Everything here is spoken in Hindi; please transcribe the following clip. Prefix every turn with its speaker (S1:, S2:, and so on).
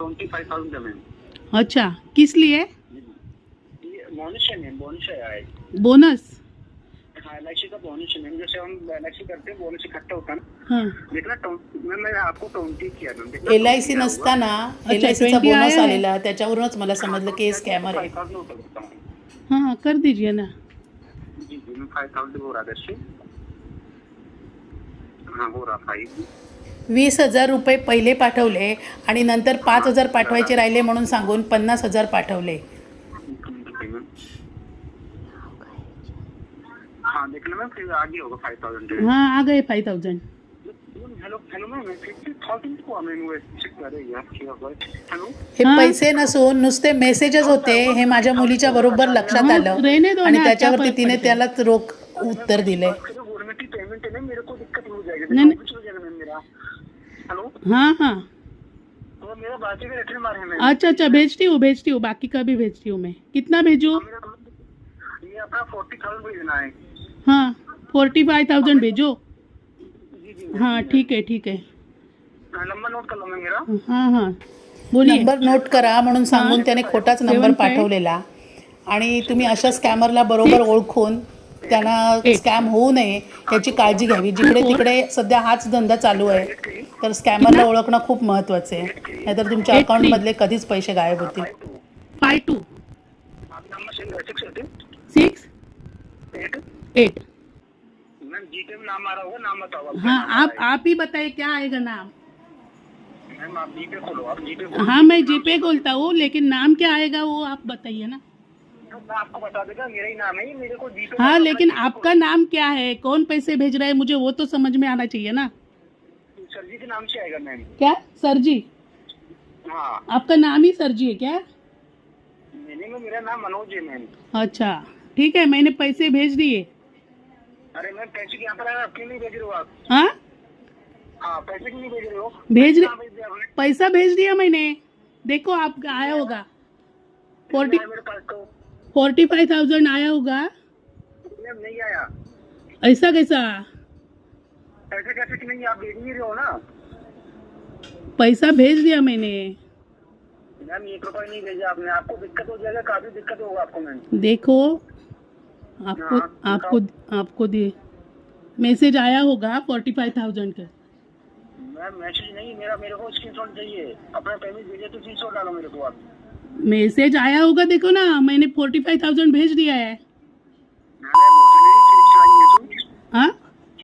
S1: ट्वेंटी फाइव थाउजेंड जमीन
S2: अच्छा किस लिए
S1: ये बोनस है मैम बोनस है आए
S2: बोनस?
S1: हाँ एल का बोनस है मैम जैसे हम एल करते हैं बोनस इकट्ठा होता है. ना
S2: हाँ
S1: देखना मैम मैंने आपको ट्वेंटी किया मैम. देखना
S3: एल आय सी नसताना एल आय सीचा
S2: 20
S3: बोनस
S2: आया.
S3: आलेला त्याच्यावरूनच मला समजलं की हे स्कॅमर आहे.
S1: फाइव थाउजेंड होता करता हूँ
S2: हाँ हाँ कर दीजिए ना.
S1: जी जी मैं फाइव थाउजेंड हो रहा है दर्शी हाँ हो रहा फाइव
S3: वीस हज़ार रुपये पहिले पाठवले आणि नंतर पाच हज़ार पाठवायचे राहिले म्हणून सांगून पन्नास हज़ार पाठवले.
S1: हाँ देखना मैम फिर आगे होगा फाइव थाउज़ेंड
S2: हाँ आ गए five thousand
S1: hello hello ma'am fifty thousand को हमें चेक करेंगे हेलो
S3: हे
S2: हा.
S3: पैसे नसून नुसते मेसेजेस होते हे माझ्या मुलीच्या बरोबर लक्षात
S2: हा,
S3: आलं
S2: रहने दो
S3: आणि
S2: ना,
S3: त्याच्यावरती
S2: क्या फ़र्क
S3: तिने
S2: पड़ता है?
S3: त्यालाच रोख उत्तर दिले.
S1: गवर्नमेंट की पेमेंट है ना मेरे को दिक्कत हो जाएगी।
S2: नहीं, नहीं।
S1: कुछ हो जाएगा मैम मेरा। हेलो?
S2: हाँ हाँ।
S1: तो मेरा बाकी का रिटर्न मारे हैं मैम
S2: अच्छा अच्छा भेजती हूँ भेजती हूँ बाकी का भी भेजती हूँ मैं। कितना भेजूँ?
S1: मेरा ये अपना फोर्टी थाउज़ेंड भेजना है।
S2: हाँ फोर्टी फाइव थाउज़ेंड भेजो। हाँ ठीक है ठीक है।
S1: नंबर नोट कर लो मेरा।
S2: हाँ हाँ बोलिए।
S3: नंबर नोट करा म्हणून सांगून त्याने खोटाच नंबर. पाठवलेला. आणि तुम्ही अशा स्कॅमरला बरोबर ओळखून त्यांना. स्कॅम होऊ नये याची काळजी घ्यावी. जिकडे तिकडे सध्या हाच धंदा चालू आहे तर स्कॅमरला ओळखणं खूप महत्वाचं आहे. नाहीतर तुमच्या
S2: Eight
S3: अकाउंट
S2: three.
S3: मधले कधीच पैसे गायब होतील.
S2: Five two.
S1: सिक्स. एट. नाम आ रहा होगा नाम बताओ
S2: हाँ आप आप ही बताइए क्या आएगा नाम?
S1: मैम आप जीपे खोलो आप जीपे खोलो
S2: हाँ मैं जीपे खोलता हूँ लेकिन नाम क्या आएगा वो आप बताइए ना।
S1: मैं आपको बता देगा मेरा ही नाम है मेरे को जीपे
S2: हाँ लेकिन आपका नाम क्या है? कौन पैसे भेज रहा है? मुझे वो तो समझ में आना चाहिए ना।
S1: सर जी के नाम से आएगा मैम।
S2: क्या? सर जी?
S1: हाँ।
S2: आपका नाम ही सर जी है क्या?
S1: मैंने में मेरा नाम मनोज है मैम।
S2: अच्छा। ठीक है मैंने पैसे भेज दिए।
S1: अरे मैम पैसे के यहाँ पर आया आप नहीं भेज रहे हो आप?
S2: हाँ?
S1: हाँ पैसे क्यों नहीं भेज रहे हो?
S2: भेज रहे पैसा भेज दिया मैंने। देखो आप आया होगा। फोर्टी
S1: तो
S2: फोर्टी फाइव थाउज़ेंड आया होगा।
S1: नहीं आया।
S2: ऐसा कैसा?
S1: पैसे कैसे कि नहीं आप भेज नहीं रहे हो ना?
S2: पैसा भेज दिया मैंने।
S1: मैम एक रुपये नहीं भेजा आपने। आपको दिक्कत हो जाएगा काफ़ी दिक्कत होगा आपको मैम।
S2: देखो आपको
S1: हाँ,
S2: आपको आपको दिए मैसेज आया होगा फोर्टी फाइव थाउज़ेंड का।
S1: मैम मैसेज नहीं मेरा मेरे को स्क्रीनशॉट चाहिए। अपना पेमेंट भेजे तो स्क्रीनशॉट डालो मेरे को आप।
S2: मैसेज आया होगा देखो ना मैंने फोर्टी फाइव थाउज़ेंड भेज दिया है। हाँ?